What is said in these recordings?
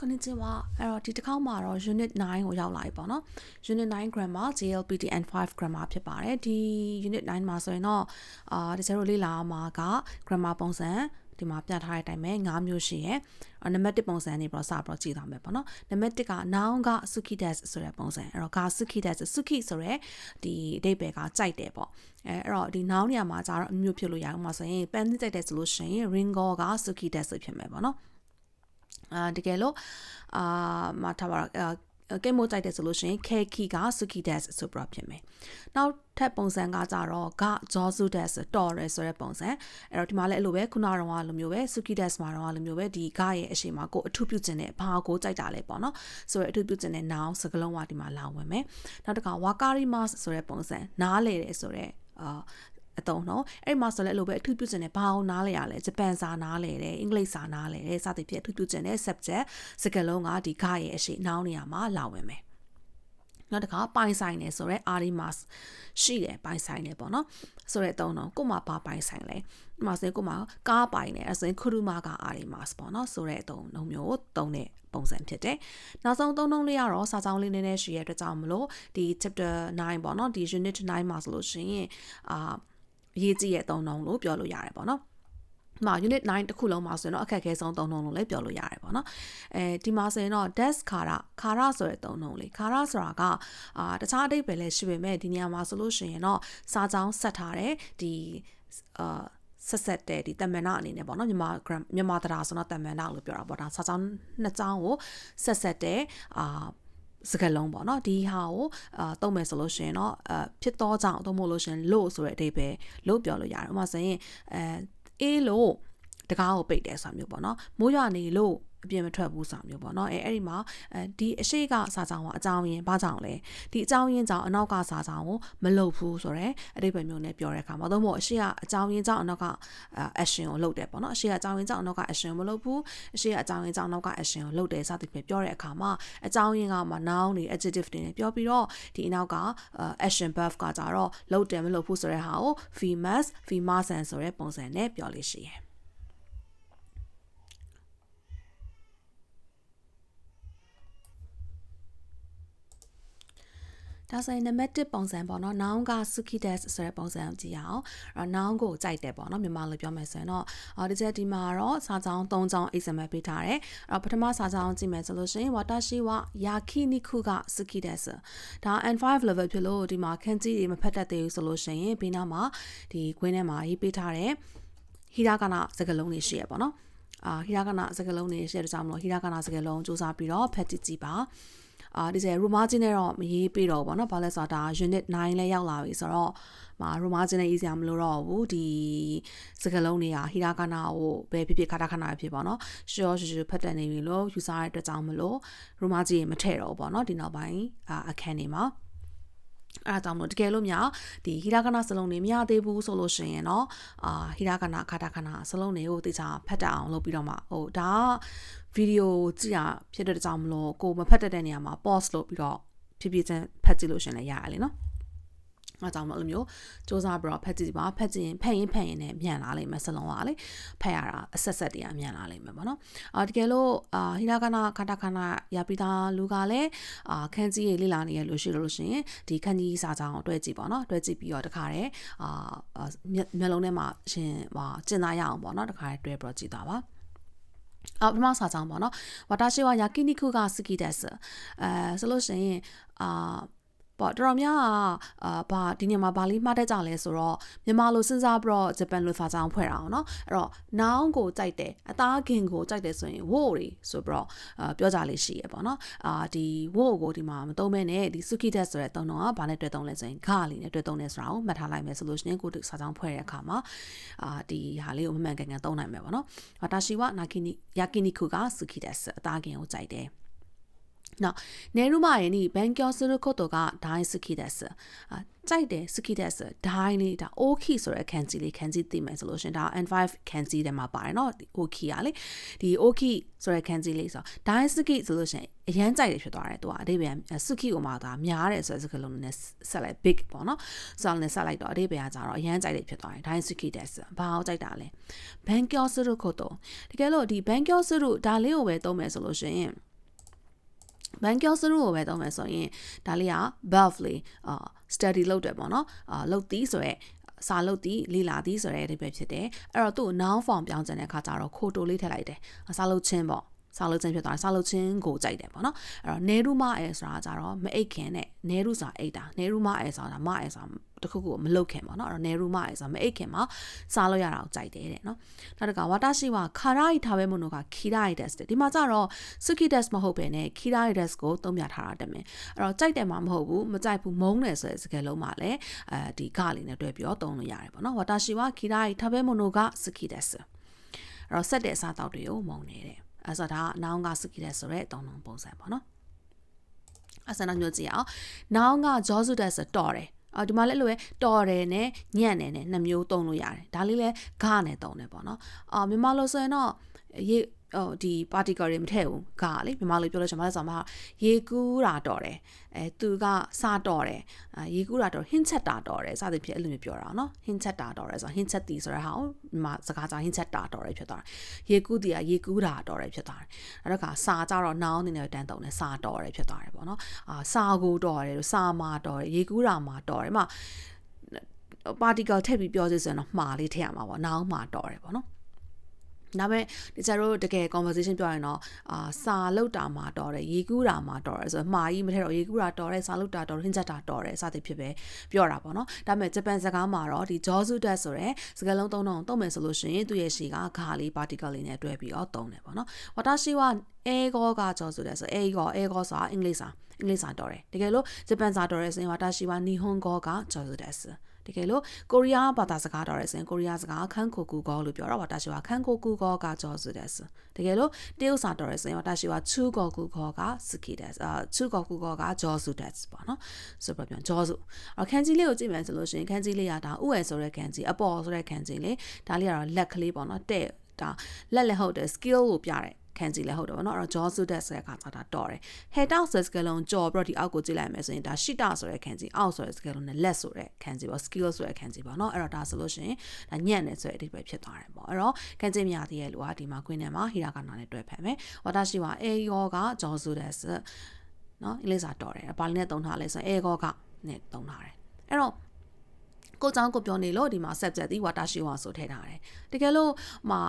ခဏချင်းမှာအဲ့တော့ဒီတစ်ခေါက်မှာတော့ unit 9ကိုရောက်လာပြီပေါ့နော် unit 9 grammar JLPTN 5 grammar ဖြစ်ပါတယ်ဒီ unit 9မှာဆိုရင်တော့အာတကယ်လို့လေ့လာမှာက grammar ပုံစံဒီမှာပြထားတဲ့အတိုင်းပဲ၅မျိုးရှိရယ်နံပါတ်1ပုံစံနေပြီးတော့စပြီးတော့ကြည့်သွားမယ်ပေါ့နော်နံပါတ်1က noun က suki des ဆိုတဲ့ပုံစံအဲ့တော့ ga suki des suki ဆိုရဲဒီအဓိပ္ပာယ်ကကြိုက်တယ်ပေါ့အဲအဲ့တော့ဒီ noun နေရာမှာကျတော့အမျိုးဖြစ်လို့ရအောင်မှာဆိုရင်ပန်းသိကြိုက်တယ်ဆိုလို့ရှိရင် ringo က suki des ဖြစ်မယ်ပေါ့နော် အာတကယ်လို့အာမထားပါတော့ကိမိုးကြိုက်တယ်ဆိုလို့ရှိရင် keki က suki des ဆိုပြဖြစ်မယ်။နောက်ထပ်ပုံစံကကြတော့က jozu des တော်ရဲဆိုတဲ့ပုံစံ။အဲ့တော့ဒီမှာလည်းအဲ့လိုပဲခုနကတော့လိုမျိုးပဲ suki des မှာတော့လိုမျိုးပဲဒီကရဲ့အရှိမကိုအထုပြုခြင်းနဲ့ဘာကိုကြိုက်တာလဲပေါ့နော်။ဆိုရဲအထုပြုခြင်းနဲ့ noun စကားလုံးကဒီမှာလာဝင်မယ်။နောက်တစ်ခါ wakarimas ဆိုတဲ့ပုံစံနားလေတယ်ဆိုတဲ့အာ အတုံးနော်အဲ့မှာဆိုလည်းအဲ့လိုပဲအထူးပြုကျင်တယ်ဘာအောင်နားလဲရလဲဂျပန်စာနားလဲတယ်အင်္ဂလိပ်စာနားလဲတယ်စသဖြင့်အထူးပြုကျင်တဲ့ subject စကားလုံးကဒီခရဲ့အရှိနောင်းနေရာမှာလာဝင်မယ်နောက်တစ်ခါပိုင်ဆိုင်နေဆိုတော့ arimas ရှိတယ်ပိုင်ဆိုင်နေပေါ့နော်ဆိုတော့တုံးတော့ကိုမပါပိုင်ဆိုင်လဲဒီမှာဆိုကိုမကားပိုင်နေအဲဆိုရင်ခရုမာက arimas ပေါ့နော်ဆိုတဲ့အတုံးလုံးမျိုးတုံးတဲ့ပုံစံဖြစ်တယ်။နောက်ဆုံးသုံးလုံးလေးကတော့စာကြောင်းလေးနည်းနည်းရှိရတဲ့အတွက်ကြောင့်မလို့ဒီ chapter 9ပေါ့နော်ဒီ unit 9မှာဆိုလို့ရှိရင်အာ အရေးကြီးရဲ့သုံးနှုန်းလို့ပြောလို့ရတယ်ပေါ့နော်မှာ unit 9တစ်ခုလုံးမှာဆိုရင်တော့အခက်အခဲဆုံးသုံးနှုန်းလို့လည်းပြောလို့ရတယ်ပေါ့နော်အဲဒီမှာဆိုရင်တော့ desk ခါရခါရဆိုတဲ့သုံးနှုန်းလေးခါရဆိုတာကအာတခြားအဓိပ္ပာယ်လည်းရှိပေမဲ့ဒီနေရာမှာဆိုလို့ရှိရင်တော့စာကြောင်းဆက်ထားတဲ့ဒီအာဆက်ဆက်တဲ့ဒီတမန်နာအနေနဲ့ပေါ့နော်မြန်မာမြန်မာတရားဆိုတော့တမန်နာလို့ပြောတာပေါ့ဒါစာကြောင်းနှစ်ကြောင်းကိုဆက်ဆက်တဲ့အာ စကလုံးပေါ့နော်ဒီဟာကိုအာတုံးမယ်ဆိုလို့ရှိရင်တော့အဖြစ်သောကြောင့်တုံးမို့လို့ရှိရင်လို့ဆိုတဲ့အဓိပ္ပာယ်လို့ပြောလို့ရတယ်ဥပမာဆိုရင်အဲအေးလို့ တကားကိုပိတ်တယ်ဆိုတာမျိုးပေါ့နော်မိုးရွာနေလို့အပြင်မထွက်ဘူးဆောင်မျိုးပေါ့နော်အဲအဲ့ဒီမှာအဲဒီအရှိကစာကြောင်းကအကြောင်းရင်းဘာကြောင့်လဲဒီအကြောင်းရင်းကြောင့်အနောက်ကစာကြောင်းကိုမလုပ်ဘူးဆိုတော့အတိတ်ပဲမျိုးနဲ့ပြောတဲ့အခါမှာသို့မဟုတ်အရှိကအကြောင်းရင်းကြောင့်အနောက်က action ကိုလုပ်တယ်ပေါ့နော်အရှိကအကြောင်းရင်းကြောင့်အနောက်က action မလုပ်ဘူးအရှိကအကြောင်းရင်းကြောင့်အနောက်က action ကိုလုပ်တယ်စသဖြင့်ပြောတဲ့အခါမှာအကြောင်းရင်းကမှ noun တွေ adjective တွေနဲ့ပြောပြီးတော့ဒီအနောက်က action verb ကကြတော့လုပ်တယ်မလုပ်ဘူးဆိုတဲ့ဟာကို famous famous ဆိုတဲ့ပုံစံနဲ့ပြောလို့ရှိရင် ဒါဆိုရင်နံပါတ်1ပုံစံပေါ့နော် noun က suki des ဆိုတဲ့ပုံစံကိုကြည့်ရအောင်အဲ့ noun ကိုကြိုက်တယ်ပေါ့နော်မြန်မာလိုပြောမယ်ဆိုရင်တော့အော်ဒီချက်ဒီမှာတော့စာကြောင်း၃ကြောင်း example ပေးထားတယ်အဲ့ပထမစာကြောင်းကြည့်မယ်ဆိုလို့ရှိရင် watashi wa yakiniku ga suki des ဒါ N5 level ဖြစ်လို့ဒီမှာခန်းကြီးတွေမဖတ်တတ်သေးဘူးဆိုလို့ရှိရင်ဘေးနားမှာဒီခွင်းထဲမှာရေးပေးထားတဲ့ဟီရာကနာစကားလုံးတွေရှိရပေါ့နော်အာဟီရာကနာစကားလုံးတွေရှိတဲ့ကြောင့်မလို့ဟီရာကနာစကားလုံးစူးစမ်းပြီးတော့ဖတ်ကြည့်ကြည့်ပါ အာဒီစေရူမာဂျင်းနဲ့တော့မရေးပြတော့ဘောเนาะဘာလဲဆိုတော့ဒါ unit 9လဲရောက်လာပြီဆိုတော့မာရူမာဂျင်းနဲ့ရေးစရာမလိုတော့ဘူးဒီစကလုံးတွေကဟီရာကာနာကိုဘယ်ဖြစ်ဖြစ်ခါတာခနာဖြစ်ပေါ့เนาะရှော့ရှူရှူဖတ်တယ်နေပြီလို့ယူဆရတဲ့အတွက်ကြောင့်မလို့ရူမာဂျင်းမထည့်တော့ဘူးပေါ့เนาะဒီနောက်ပိုင်းအခန်းတွေမှာ အဲဒါကြောင့်မလို့တကယ်လို့များဒီဟီရာကနာစလုံးတွေမရသေးဘူးဆိုလို့ရှိရင်တော့အာဟီရာကနာခါတာခနာစလုံးတွေကိုတေချာဖတ်တတ်အောင်လုပ်ပြီးတော့မှဟိုဒါဗီဒီယိုကြည့်ရဖြစ်တဲ့ကြောင့်မလို့ကိုမဖတ်တတ်တဲ့နေရာမှာ pause လုပ်ပြီးတော့ဖြည်းဖြည်းချင်းဖတ်ကြည့်လို့ရှင်လည်းရတယ်လေနော် အဲကြောင့်မလို့မျိုးစူးစမ်းပြီးတော့ဖတ်ကြည့်ပါဖတ်ကြည့်ရင်ဖတ်ရင်ဖတ်ရင်လည်းမြန်လာလိမ့်မယ်စလုံးကလေဖတ်ရတာအဆက်ဆက်တည်းကမြန်လာလိမ့်မယ်ပေါ့နော်အာတကယ်လို့အာဟိနာကနာခတာခနာရပြီးသားလူကလည်းအာခန်းကြီးရေလေ့လာနေရလို့ရှိလို့ရှိရင်ဒီခန်းကြီးစာကြောင်းကိုတွဲကြည့်ပေါ့နော်တွဲကြည့်ပြီးတော့တခါတည်းအာမျက်လုံးထဲမှာရှင်ဟာကျင်သားရအောင်ပေါ့နော်တခါတည်းတွဲပြီးတော့ကြည့်သွားပါအော်ပထမစာကြောင်းပေါ့နော်ဝါတာရှိဝါယာကိနိခုကစကီဒက်စ်အဲဆိုလို့ရှိရင်အာ ပေါ့တော်တော်များအာဘာဒီညမှာဘာလေးမှားတတ်ကြလဲဆိုတော့မြန်မာလိုစဉ်းစားပြီးတော့ဂျပန်လိုစာကြောင်းဖွဲ့တာအောင်เนาะအဲ့တော့ noun ကိုကြိုက်တယ်အသားခင်ကိုကြိုက်တယ်ဆိုရင် wo တွေဆိုပြီးတော့အာပြောကြလေးရှိရပေါ့เนาะအာဒီ wo ကိုဒီမှာမသုံးမဲနဲ့ဒီ suki desk ဆိုတဲ့သုံးတော့ဘာနဲ့တွေ့သုံးလဲဆိုရင်ခါလေးနဲ့တွေ့သုံးလဲဆိုတာကိုမှတ်ထားလိုက်မယ်ဆိုလို့ရှိရင်ကိုဒီစာကြောင်းဖွဲ့တဲ့အခါမှာအာဒီဟာလေးကိုမမှန်ကန်ကန်သုံးနိုင်မယ်ပေါ့เนาะဝါတာရှိဝနာကီနီယာကီနီခုက suki desk အသားခင်ကိုကြိုက်တယ် နော်နေရူမာရဲ့နိဘန်ကျော်စရခုတိုကဒိုင်းစခိဒက်စအာကြိုက်တယ်စခိဒက်စဒိုင်းလေးဒါ oki ဆိုတဲ့ခန်းကြီးလေးခန်းကြီးသိမယ်ဆိုလို့ရှင်ဒါ N5 ခန်းကြီးထဲမှာပါတယ်နော် oki อ่ะလေဒီ oki ဆိုတဲ့ခန်းကြီးလေးဆိုဒိုင်းစခိဆိုလို့ရှင်အရန်ကြိုက်တယ်ဖြစ်သွားတယ်သူကအဓိပ္ပာယ်စခိကိုမှဒါများတယ်ဆိုတဲ့စကားလုံးနဲ့ဆက်လိုက် big ပေါ့နော်ဆိုတော့လည်းဆက်လိုက်တော့အဓိပ္ပာယ်ကကြတော့အရန်ကြိုက်တယ်ဖြစ်သွားတယ်ဒိုင်းစခိဒက်စဘာအောင်ကြိုက်တာလဲဘန်ကျော်စရခုတိုတကယ်လို့ဒီဘန်ကျော်စရဒါလေးကိုပဲသုံးမယ်ဆိုလို့ရှင် ဘန်ကျော်စရုကိုပဲသုံးမယ်ဆိုရင်ဒါလေးက buffly အာ study လုပ်တယ်ပေါ့နော်အာလုပ်သည်ဆိုရဲစာလုပ်သည်လေ့လာသည်ဆိုတဲ့အဓိပ္ပာယ်ဖြစ်တယ်အဲ့တော့သူ့ noun form ပြောင်းကျင်တဲ့အခါကျတော့ခိုတိုလေးထည့်လိုက်တယ်စာလုပ်ခြင်းပေါ့ စာလုပ်ခြင်းဖြစ်သွားတယ်စာလုပ်ခြင်းကိုကြိုက်တယ်ပေါ့နော်အဲ့တော့နေရုမအဲဆိုတာကြတော့မအိတ်ခင်နဲ့နေရုဆိုတာအိတ်တာနေရုမအဲဆိုတာမအဲဆိုတာတခုခုမလုတ်ခင်ပေါ့နော်အဲ့တော့နေရုမအဲဆိုတာမအိတ်ခင်မှာစားလို့ရတာကိုကြိုက်တယ်တဲ့နော်နောက်တစ်ခါဝါတာရှိဝခါရိုက်ထားပဲမလို့ကခီရိုက်ဒက်တဲ့ဒီမှာကြတော့စုကီဒက်မဟုတ်ပဲနဲ့ခီရိုက်ဒက်ကိုသုံးပြထားတာတမင်အဲ့တော့ကြိုက်တယ်မှာမဟုတ်ဘူးမကြိုက်ဘူးမုန်းတယ်ဆိုတဲ့စကားလုံးမှာလည်းအဲဒီကလေးနဲ့တွဲပြီးတော့သုံးလို့ရတယ်ပေါ့နော်ဝါတာရှိဝခီရိုက်ထားပဲမလို့ကစုကီဒက်အဲ့တော့ဆက်တဲ့အစားအသောက်တွေကိုမုန်းနေတဲ့ အဲ့ဆိုဒါကနောင်ကစကီတဲ့ဆိုရဲတောင်းတောင်းပုံစံပေါ့နော်အဲ့ဆန်တော့ညွှန်ကြည့်အောင်နောင်ကဂျောစုတဲ့ဆိုတော်တယ်အော်ဒီမှာလည်းလို့ပဲတော်တယ်နဲ့ညံ့တယ်နဲ့နှစ်မျိုးသုံးလို့ရတယ်ဒါလေးလဲဂါနဲ့သုံးတယ်ပေါ့နော်အော်မြန်မာလို့ဆိုရင်တော့ရေ ဟိုဒီ particle တွေမထည့်ဘူးကလေမြန်မာလိုပြောလို့ရှင်မလဲဆိုမှာရေကူးတာတော်တယ်အဲသူကစတော်တယ်အဲရေကူးတာတော်ဟင်းချက်တာတော်တယ်စသဖြင့်အဲ့လိုမျိုးပြောတာနော်ဟင်းချက်တာတော်တယ်ဆိုဟင်းချက်တီဆိုတဲ့ဟာကိုမြန်မာစကားကြောင့်ဟင်းချက်တာတော်တယ်ဖြစ်သွားတယ်ရေကူးတီကရေကူးတာတော်တယ်ဖြစ်သွားတယ်အဲ့တော့ကစာကြတော့နောင်းအနေနဲ့တန်းတုံတယ်စာတော်တယ်ဖြစ်သွားတယ်ပေါ့နော်အာစာကိုတော်တယ်စာမာတော်တယ်ရေကူးတာမာတော်တယ်မှာ particle ထည့်ပြီးပြောစီဆိုရင်တော့မှားလေးထည့်ရမှာပေါ့နောင်းမှာတော်တယ်ပေါ့နော် ဒါပေမဲ့ဒီကျတို့တကယ် conversation ပြောရင်တော့အာစာလောက်တာမှာတော်တယ်ရေကူးတာမှာတော်တယ်ဆိုတော့မှားကြီးမထည့်တော့ရေကူးတာတော်တယ်စာလောက်တာတော်တယ်ဟင်းချက်တာတော်တယ်စသဖြင့်ပဲပြောတာပေါ့နော်ဒါပေမဲ့ဂျပန်စကားမှာတော့ဒီ jozu dat ဆိုတဲ့စကားလုံးသုံးတော့သုံးမယ်ဆိုလို့ရှိရင်သူ့ရဲ့ရှေကခါလေး particle လေးနဲ့တွဲပြီးတော့သုံးတယ်ပေါ့နော်ဝတာရှိဝအဲကောက jozu dat ဆိုအဲကောအဲကောဆိုတာအင်္ဂလိပ်စာအင်္ဂလိပ်စာတော်တယ်တကယ်လို့ဂျပန်စာတော်တယ်ဆိုရင်ဝတာရှိဝနီဟွန်ကောက jozu dat တကယ်လို့ကိုရီးယားဘာသာစကားတော်ရဲဆိုရင်ကိုရီးယားစကားခန်းကိုကူကောလို့ပြောတော့တာရှိဝခန်းကိုကူကောကကြောစုတဲ့စတကယ်လို့တရုတ်စာတော်ရဲဆိုရင်တာရှိဝချူကောကူကောကစကီတဲ့အာချူကောကူကောကကြောစုတဲ့ပေါ့နော်ဆိုတော့ပြန်ကြောစုအခန်းကြီးလေးကိုကြည့်မယ်ဆိုလို့ရှိရင်ခန်းကြီးလေးရတာဥဝယ်ဆိုတဲ့ခန်းကြီးအပေါ်ဆိုတဲ့ခန်းကြီးလေးဒါလေးကတော့လက်ကလေးပေါ့နော်တဲ့ဒါလက်လက်ဟုတ်တယ် skill ကိုပြတဲ့ ခန်းစီလဲဟုတ်တယ်ဗောနော်အဲ့တော့ jaw suited ဆိုတဲ့အခါကျတော့တော်တယ် head out ဆိုတဲ့စကားလုံးကြော်ပြီးတော့ဒီအောက်ကိုကြည့်လိုက်မယ်ဆိုရင်ဒါ shit out ဆိုတဲ့ခန်းစီအောက်ဆိုတဲ့စကားလုံးနဲ့ let ဆိုတဲ့ခန်းစီပေါ့ skill ဆိုတဲ့ခန်းစီပေါ့နော်အဲ့တော့ဒါဆိုလို့ရှိရင်ဒါညံ့တယ်ဆိုတဲ့အဓိပ္ပာယ်ဖြစ်သွားတယ်ပေါ့အဲ့တော့ခန်းစီမြသေးရဲ့လူကဒီမှာ queen နဲ့မှာ hiragana နဲ့တွဲဖက်မယ်ဝတာရှိwa a ယောက jaw suited နော်အင်္ဂလိပ်စာတော်တယ်ဘာလို့နဲ့သုံးထားလဲဆိုရင် a ကောကနဲ့သုံးထားတယ်အဲ့တော့ကိုเจ้าကိုပြောနေလို့ဒီမှာ subject ဒီ water ရှိဝါဆိုထည့်ထားတယ်တကယ်လို့မှာ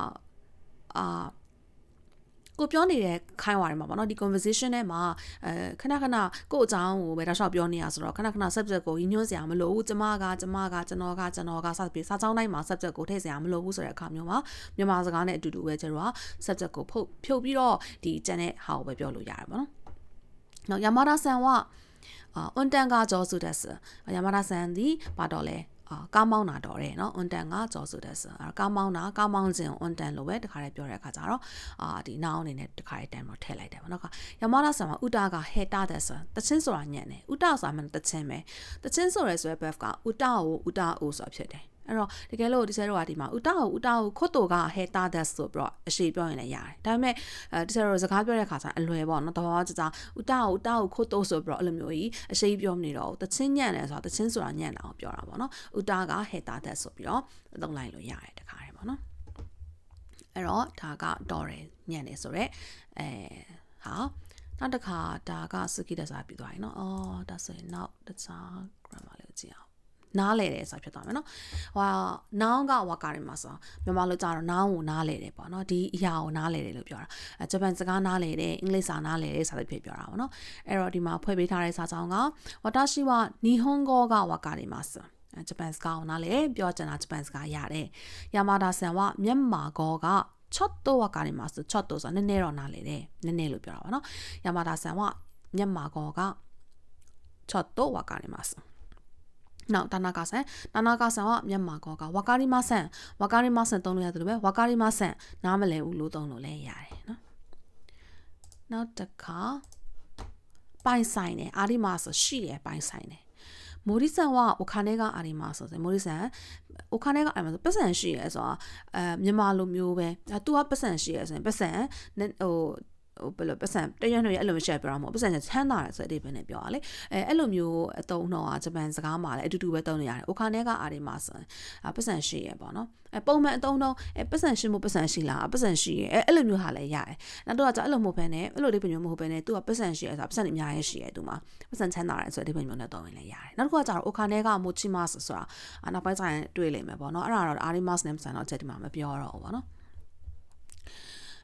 အာ ကိုပြောနေတဲ့ခိုင်းဝါတွေမှာပေါ့နော်ဒီ conversation ထဲမှာအဲခဏခဏကို့အကြောင်းကိုပဲတောက်လျှောက်ပြောနေရဆိုတော့ခဏခဏ subject ကိုရည်ညွှန်းစရာမလိုဘူးကျမကကျမကကျွန်တော်ကကျွန်တော်ကစသဖြင့်စာကြောင်းတိုင်းမှာ subject ကိုထည့်စရာမလိုဘူးဆိုတဲ့အခါမျိုးမှာမြန်မာစကားနဲ့အတူတူပဲကျတော့ subject ကိုဖုတ်ဖြုတ်ပြီးတော့ဒီကျန်တဲ့ဟာကိုပဲပြောလို့ရတယ်ပေါ့နော်။နော်ယာမာဒါဆန်ဝအာအွန်တန်ကကြောစုတဲ့ယာမာဒါဆန်ဒီပါတော့လဲ အာကားမောင်းတာတော့တယ်နော် on tan ကကြော်ဆိုတဲ့ဆိုကားမောင်းတာကားမောင်းခြင်း on tan လို့ပဲတခါတည်းပြောတဲ့အခါကျတော့အာဒီနောက်အနေနဲ့တခါတည်းတန်တော့ထည့်လိုက်တယ်ပေါ့နော်ရမနာဆာမှာဥတာကဟေတာတဲ့ဆိုတချင်းဆိုတာညံ့တယ်ဥတာဆိုတာမှတချင်းပဲတချင်းဆိုရဲဆိုရဲ buff ကဥတာကိုဥတာအိုဆိုတာဖြစ်တယ် အဲ့တော့တကယ်လို့ဒီဆဲတော့ကဒီမှာဥတာကိုဥတာကိုခွတ်တိုကဟဲတာဒတ်ဆိုပြီးတော့အရှိပြောရင်လည်းရတယ်ဒါပေမဲ့အဲဒီဆဲတော့စကားပြောတဲ့ခါကျအလွယ်ပေါ့နော်တဘာကြကြဥတာကိုဥတာကိုခွတ်တိုဆိုပြီးတော့အဲ့လိုမျိုးကြီးအရှိပြောမနေတော့တချင်းညံ့တယ်ဆိုတာတချင်းဆိုတာညံ့တာကိုပြောတာပေါ့နော်ဥတာကဟဲတာဒတ်ဆိုပြီးတော့သုံးလိုက်လို့ရတယ်တခါတည်းပေါ့နော်အဲ့တော့ဒါကတော်တယ်ညံ့တယ်ဆိုတော့အဲဟာနောက်တစ်ခါဒါကစကီတက်စာပြီးသွားပြီเนาะအော်ဒါဆိုရင်နောက်တခြား grammar လေးကိုကြည့်အောင် နားလဲတယ်ဆိုတာဖြစ်သွားမယ်နော်ဟိုနောင်းကဝါကာရီမှာဆိုမြန်မာလိုကြတော့နောင်းကိုနားလဲတယ်ပေါ့နော်ဒီအရာကိုနားလဲတယ်လို့ပြောတာအဲဂျပန်စကားနားလဲတယ်အင်္ဂလိပ်စာနားလဲတယ်ဆိုတာဖြစ်ပြောတာပေါ့နော်အဲ့တော့ဒီမှာဖွဲ့ပေးထားတဲ့စာကြောင်းကဝါတာရှိဝနီဟွန်ဂေါကဝါကာရီမှာဆိုဂျပန်စကားကိုနားလဲပြောချင်တာဂျပန်စကားရတယ်ယာမာဒါဆန်ကမြန်မာဂေါကချော့တိုဝါကာရီမှာဆိုချော့တိုဆိုနည်းနည်းတော့နားလဲတယ်နည်းနည်းလို့ပြောတာပေါ့နော်ယာမာဒါဆန်ကမြန်မာဂေါကချော့တိုဝါကာရီမှာဆို နောက်တာနာကဆန်တာနာကဆန်ကမြန်မာကောကဝါကာရီမဆန်ဝါကာရီမဆန်သုံးလို့ရတယ်လို့ပဲဝါကာရီမဆန်နားမလည်ဘူးလို့သုံးလို့လည်းရတယ်နော်နောက်တစ်ခါပိုင်ဆိုင်တယ်အာရီမဆိုရှိတယ်ပိုင်ဆိုင်တယ်မိုရီဆန်ကအိုခါနဲကအာရီမဆိုတယ်မိုရီဆန်အိုခါနဲကအာရီမဆိုပတ်စံရှိရဲဆိုတာအဲမြန်မာလိုမျိုးပဲသူကပတ်စံရှိရဲဆိုရင်ပတ်စံဟို ဟိုဘယ်လိုပတ်စံတရွံ့ရွံ့အဲ့လိုမျိုး share ပြောတာမဟုတ်ပတ်စံချမ်းသာတယ်ဆိုတဲ့အဓိပ္ပာယ်နဲ့ပြောတာလေအဲအဲ့လိုမျိုးအသုံးတော့ဂျပန်စကားမှာလည်းအတူတူပဲသုံးနေရတယ်အိုခါနဲကအာရီမာဆိုပတ်စံရှိရပေါ့နော်အဲပုံမှန်အသုံးတော့အဲပတ်စံရှိမှုပတ်စံရှိလားပတ်စံရှိရအဲအဲ့လိုမျိုးဟာလည်းရတယ်နောက်တော့ကျအဲ့လိုမဟုတ်ဘဲနဲ့အဲ့လိုဒီပမျိုးမဟုတ်ဘဲနဲ့သူကပတ်စံရှိရဆိုတာပတ်စံအများကြီးရှိရသူမှာပတ်စံချမ်းသာတယ်ဆိုတဲ့ဒီပမျိုးနဲ့သုံးရင်လည်းရတယ်နောက်တစ်ခုကကျတော့အိုခါနဲကမိုချီမတ်ဆိုတာအနောက်ပိုင်းဆိုင်တွေ့လိမ့်မယ်ပေါ့နော်အဲ့ဒါတော့အာရီမတ်နဲ့ပတ်စံတော့ချက်ဒီမှာမပြောတော့ဘူးပေါ့နော်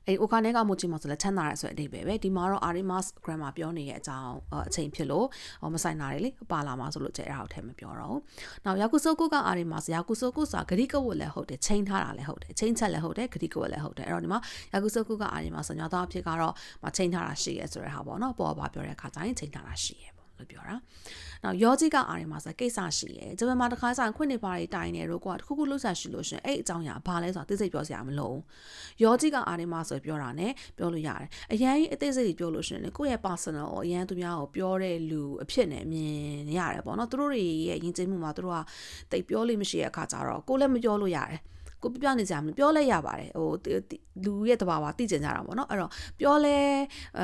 အဲ့ Okane ကမိုချီမဆိုလဲချမ်းသာရဲဆိုတဲ့အဓိပ္ပာယ်ပဲဒီမှာတော့ Arimas grammar ပြောနေရဲ့အကြောင်းအချိန်ဖြစ်လို့မဆိုင်တာတွေလေပါလာမှာဆိုလို့ကျအဲ့ဒါကိုထဲမပြောတော့ဘူး။နောက် Yakusoku က Arimas Yakusoku ဆိုတာဂရိကဝတ်လည်းဟုတ်တယ်ချိန်ထားတာလည်းဟုတ်တယ်ချိန်ချက်လည်းဟုတ်တယ်ဂရိကဝတ်လည်းဟုတ်တယ်အဲ့တော့ဒီမှာ Yakusoku က Arimas ဆိုညတော့အဖြစ်ကတော့မချိန်ထားတာရှိရဲဆိုတဲ့ဟာပေါ့နော်ပေါ်ပါပြောတဲ့အခါကျရင်ချိန်ထားတာရှိရဲ လို့ပြောတာ။နောက်ယောဂျီကအာရီမှာဆိုကိစ္စရှိရဲ။ဂျပန်မှာတစ်ခါဆိုင်ခွင့်နေပါတွေတိုင်နေတော့ကွာတခုခုလှုပ်ရှားရှိလို့ရှင်အဲ့အကြောင်းအရာဘာလဲဆိုတာသိစိတ်ပြောစရာမလိုဘူး။ယောဂျီကအာရီမှာဆိုပြောတာ ਨੇ ပြောလို့ရတယ်။အရင်အသေးစိတ်ပြောလို့ရှင်လေကိုယ့်ရဲ့ personal ကိုအရင်သူများကိုပြောတဲ့လူအဖြစ်နဲ့မြင်ရတယ်ပေါ့နော်။သူတို့တွေရဲ့ယဉ်ကျေးမှုမှာသူတို့ကတိတ်ပြောလို့မရှိတဲ့အခါကျတော့ကိုယ်လည်းမပြောလို့ရတယ်။ကိုပြပြနေကြမလို့ပြောလဲရပါတယ်ဟိုလူရဲ့တဘာဝသိကျင်ကြတာပေါ့နော်အဲ့တော့ပြောလဲ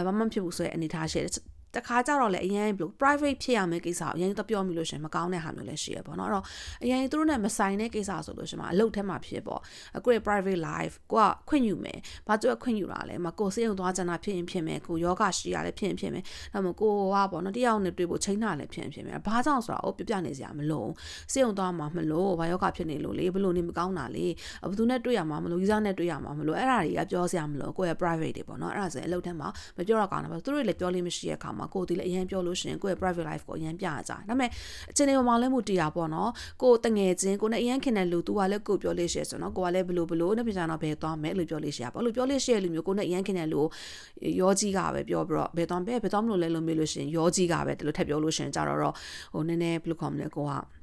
ဘာမှမဖြစ်ဘူးဆိုတဲ့အနေထားရှိတယ် တခါကြတော့လည်းအရင်ဘလို့ private ဖြစ်ရမယ့်ကိစ္စကိုအရင်တော့ပြောမိလို့ရှင်မကောင်းတဲ့ဟာမျိုးလည်းရှိရပေါ့နော်အဲ့တော့အရင်သူတို့နဲ့မဆိုင်တဲ့ကိစ္စဆိုလို့ရှင်မအလုပ်ထဲမှာဖြစ်ပေါ့ကိုယ့်ရဲ့ private life ကိုကခွင့်ယူမယ်ဘာကြောခွင့်ယူတာလဲမကိုစေးုံသွားကြတာဖြစ်ရင်ဖြစ်မယ်ကိုယောဂရှိရလဲဖြစ်ရင်ဖြစ်မယ်ဒါမှမဟုတ်ကိုကပေါ့နော်တယောက်နဲ့တွေ့ဖို့ချိန်တာလည်းဖြစ်ရင်ဖြစ်မယ်ဘာကြောင့်ဆိုတာကိုပြပြနေစရာမလိုစေးုံသွားမှာမလို့ဘာယောဂဖြစ်နေလို့လေဘလို့နေမကောင်းတာလေဘယ်သူနဲ့တွေ့ရမှာမလို့ user နဲ့တွေ့ရမှာမလို့အဲ့ဒါတွေကပြောစရာမလိုကိုယ့်ရဲ့ private တွေပေါ့နော်အဲ့ဒါဆိုရင်အလုပ်ထဲမှာမပြောတော့ကောင်းတာပဲသူတို့လည်းပြောလို့မရှိတဲ့အခါမှာကိုယ်ဒီလည်းအရင်ပြောလို့ရှိရင်ကိုယ့်ရဲ့ private life ကိုအရင်ပြရကြဒါပေမဲ့အချိန်တွေပေါ်မှာလည်းမူတည်တာပေါ့နော်ကိုတငယ်ချင်းကိုနဲ့အရင်ခင်တဲ့လူ तू ကလည်းကိုပြောလို့ရှိရဆိုတော့ကိုကလည်းဘလို့ဘလို့နဲ့ပြန်တော့ဘယ်သွားမယ်လို့ပြောလို့ရှိရပေါ့လို့ပြောလို့ရှိရလူမျိုးကိုနဲ့အရင်ခင်တဲ့လူရောကြီးကပဲပြောပြီးတော့ဘယ်သွားဘယ်ဘယ်သွားမလို့လဲလို့မေးလို့ရှိရင်ရောကြီးကပဲဒီလိုထပ်ပြောလို့ရှိရင်ကြတော့ဟိုနည်းနည်းဘယ်လိုခေါ်မလဲကိုက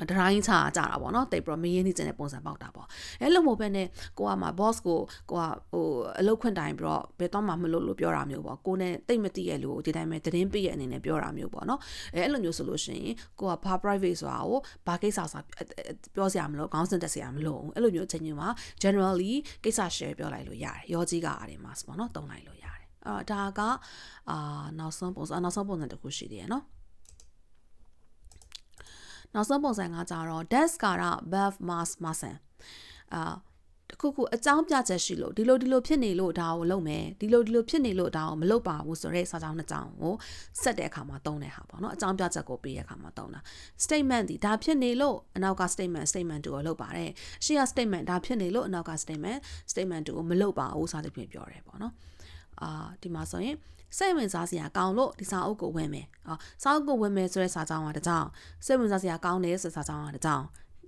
ဒတိုင်းချာကြတာပေါ့နော်တိတ်ပြီးတော့မရင်းနှီးတဲ့ပုံစံပေါက်တာပေါ့အဲလိုမျိုးပဲနဲ့ကိုကမှ boss ကိုကိုကဟိုအလုပ်ခွင့်တိုင်ပြီးတော့ဘယ်တော့မှမလုပ်လို့ပြောတာမျိုးပေါ့ကိုနဲ့တိတ်မသိရလို့ဒီတိုင်းပဲသတင်းပေးရအနေနဲ့ပြောတာမျိုးပေါ့နော်အဲအဲ့လိုမျိုးဆိုလို့ရှိရင်ကိုကဘာ private ဆိုတာကိုဘာကိစ္စစာပြောစရာမလိုခေါင်းစဉ်တက်စရာမလိုအဲ့လိုမျိုးအချိန်မျိုးမှာ generally ကိစ္စ share ပြောလိုက်လို့ရတယ်ရောကြီးကအားတွေမှာပေါ့နော်တုံးလိုက်လို့ရတယ်အဲ့တော့ဒါကအာနောက်ဆုံးပုံစံနောက်ဆုံးပုံစံတစ်ခုရှိသေးတယ်နော် နောက်ဆုံးပုံစံကကြတော့ desk ကတော့ valve mass muscle အာတခုခုအကြောင်းပြချက်ရှိလို့ဒီလိုဒီလိုဖြစ်နေလို့ဒါကိုလုပ်မယ်ဒီလိုဒီလိုဖြစ်နေလို့ဒါကိုမလုပ်ပါဘူးဆိုတဲ့စာကြောင်းနှစ်ကြောင်းကိုဆက်တဲ့အခါမှာသုံးတဲ့ဟာပေါ့နော်အကြောင်းပြချက်ကိုပေးတဲ့အခါမှာသုံးတာ statement ဒီဒါဖြစ်နေလို့အနောက်က statement statement တူကိုလုပ်ပါတယ်ရှေ့က statement ဒါဖြစ်နေလို့အနောက်က statement statement တူကိုမလုပ်ပါဘူးစသဖြင့်ပြောတယ်ပေါ့နော်အာဒီမှာဆိုရင် စိတ်ဝင်စားစရာကောင်းလို့ဒီစာအုပ်ကိုဝင်မယ်။အော်စာအုပ်ကိုဝင်မယ်ဆိုတဲ့စာကြောင်းကတကြောင်စိတ်ဝင်စားစရာကောင်းတယ်ဆိုတဲ့စာကြောင်းကတကြောင်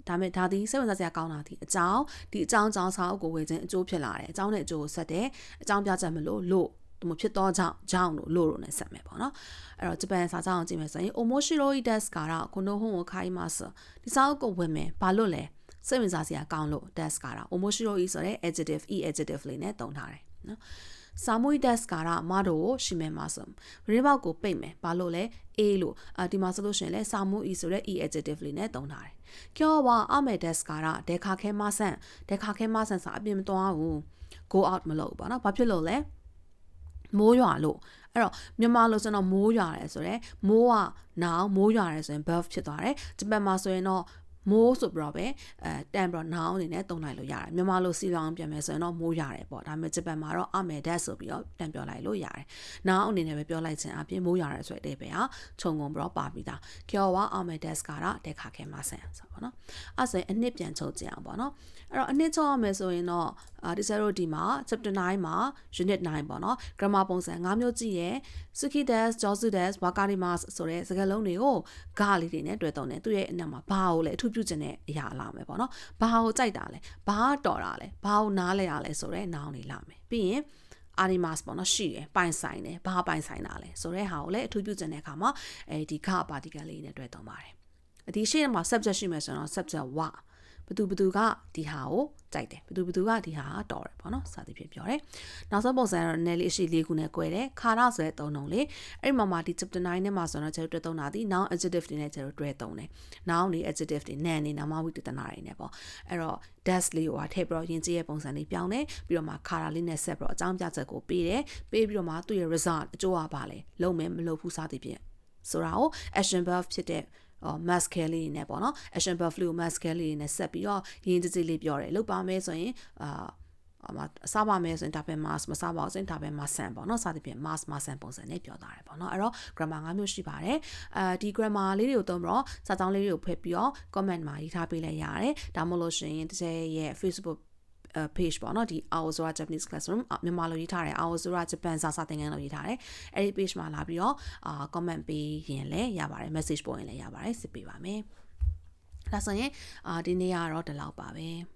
ဒါမဲ့ဒါသည်စိတ်ဝင်စားစရာကောင်းတာဒီအကြောင်းဒီအကြောင်းကြောင့်စာအုပ်ကိုဝယ်ခြင်းအကျိုးဖြစ်လာတယ်အကြောင်းနဲ့အကျိုးကိုဆက်တယ်အကြောင်းပြချက်မလို့လို့ဒီမဖြစ်တော့ကြောင့်ကြောင့်လို့လို့လို့နဲ့ဆက်မယ်ပေါ့နော်အဲ့တော့ဂျပန်စာကြောင်းကြည့်မယ်ဆိုရင် omoshiroi desu ကတော့ kono hon wo kaimasu ဒီစာအုပ်ကိုဝင်မယ်ဘာလို့လဲစိတ်ဝင်စားစရာကောင်းလို့ desu ကတော့ omoshiroi ဆိုတဲ့ adjective e adjective လေးနဲ့တုံးထားတယ်နော် စာမွေး desk ကတော့မတို့ကိုရှိမယ်မှာဆိုဗရင်းပေါက်ကိုပိတ်မယ်ဘာလို့လဲ A လို့အာဒီမှာဆိုလို့ရှိရင်လဲစာမွေး e ဆိုတဲ့ e adjective လေးနဲ့သုံးထားတယ်ကျော်ဝါအမေ desk ကတော့ဒေခါခဲမဆန်ဒေခါခဲမဆန်စာအပြင်မသွားဘူး go out မလုပ်ဘူးပေါ့နော်ဘာဖြစ်လို့လဲမိုးရွာလို့အဲ့တော့မြန်မာလိုဆိုတော့မိုးရွာတယ်ဆိုတော့မိုးကနောင်မိုးရွာတယ်ဆိုရင် verb ဖြစ်သွားတယ်ဂျပန်မှာဆိုရင်တော့ မိုးဆိုပြီးတော့ပဲအဲတန်ပြီးတော့ noun အနေနဲ့သုံးလိုက်လို့ရတယ်မြန်မာလိုစီလောင်ပြန်မယ်ဆိုရင်တော့မိုးရတယ်ပေါ့ဒါပေမဲ့ဂျပန်မှာတော့အမယ် that ဆိုပြီးတော့တန်ပြောလိုက်လို့ရတယ် noun အနေနဲ့ပဲပြောလိုက်ခြင်းအပြင်မိုးရတယ်ဆိုတဲ့အဓိပ္ပာယ်ဟာခြုံငုံပြီးတော့ပါပြီးသားကျော်ဝါအမယ် that ကတော့တက်ခါခဲမဆန်ဆိုပေါ့နော်အဲ့ဆိုရင်အနှစ်ပြန်ချုပ်ကြအောင်ပေါ့နော်အဲ့တော့အနှစ်ချုပ်ရမယ်ဆိုရင်တော့ဒီစရိုဒီမှာ chapter 9မှာ unit 9ပေါ့နော် grammar ပုံစံ၅မျိုးကြည့်ရယ် suki des josu des wakarimas ဆိုတဲ့စကားလုံးတွေကိုဂါလေးတွေနဲ့တွဲသုံးတယ်သူရဲ့အနက်မှာဘာကိုလဲအထူးပြုခြင်းတဲ့အရာလာမယ်ပေါ့နော်ဘာကိုကြိုက်တာလဲဘာတော်တာလဲဘာကိုနားလဲရလဲဆိုတဲ့နောင်တွေလာမယ်ပြီးရင် animals ပေါ့နော်ရှိတယ်ပိုင်ဆိုင်တယ်ဘာပိုင်ဆိုင်တာလဲဆိုတဲ့ဟာကိုလည်းအထူးပြုခြင်းတဲ့အခါမှာအဲဒီခ particle လေးနဲ့တွဲသုံးပါတယ်ဒီရှေ့မှာ subject ရှိမယ်ဆိုတော့ subject ဝ ဘသူဘသူကဒီဟာကိုကြိုက်တယ်ဘသူဘသူကဒီဟာတော်တယ်ပေါ့နော်စသည်ဖြင့်ပြောတယ်နောက်ဆုံးပုံစံကတော့နည်းလေးအရှိလေးခုနဲ့꿰တယ်ခါရဆိုတဲ့သုံးလုံးလေးအဲ့ဒီမှာမှာဒီ chapter 9နဲ့မှာဆိုတော့ကျွန်တော်တွေ့သုံးတာဒီ noun adjective တွေနဲ့ကျွန်တော်တွေ့သုံးတယ် noun တွေ adjective တွေနာမ်တွေနာမဝိတ္တနာတွေနဲ့ပေါ့အဲ့တော့ dash လေးကိုထည့်ပြီးတော့ယဉ်ကျေးရဲ့ပုံစံလေးပြောင်းတယ်ပြီးတော့မှခါရလေးနဲ့ဆက်ပြီးတော့အကြောင်းပြချက်ကိုပေးတယ်ပေးပြီးတော့မှသူ့ရဲ့ result အကျိုးကပါလဲလုံးမယ်မလုပ်ဘူးစသည်ဖြင့်ဆိုတာကို action verb ဖြစ်တဲ့ အော် mask လေးနဲ့ပေါ့နော် action verb လေးကို mask လေးနဲ့ဆက်ပြီးတော့ရင်းတကြီးလေးပြောတယ်လောက်ပါမယ်ဆိုရင်အာအမစားပါမယ်ဆိုရင်ဒါပဲ mask မစားပါဘူးဆိုရင်ဒါပဲ mask ဆန်ပေါ့နော်စသဖြင့် mask mask ဆန်ပုံစံနဲ့ပြောထားတယ်ပေါ့နော်အဲ့တော့ grammar ၅မျိုးရှိပါတယ်အဲဒီ grammar လေးတွေကိုသုံးပြီးတော့စာကြောင်းလေးတွေကိုဖွင့်ပြီးတော့ comment မှာရေးထားပေးလိုက်ရတယ်ဒါမှမဟုတ်လို့ရှိရင်တစ်ချက်ရဲ့ Facebook page ပေါ့နော်ဒီ Aozora Japanese Classroom မြန်မာလိုရေးထားတယ် Aozora Japan စာစာသင်ခန်းလိုရေးထားတယ်အဲ့ဒီ page မှာလာပြီးတော့အာ comment ပေးရင်လည်းရပါတယ် message ပို့ရင်လည်းရပါတယ်စစ်ပေးပါမယ်ဒါဆိုရင်အာဒီနေ့ကတော့ဒီလောက်ပါပဲ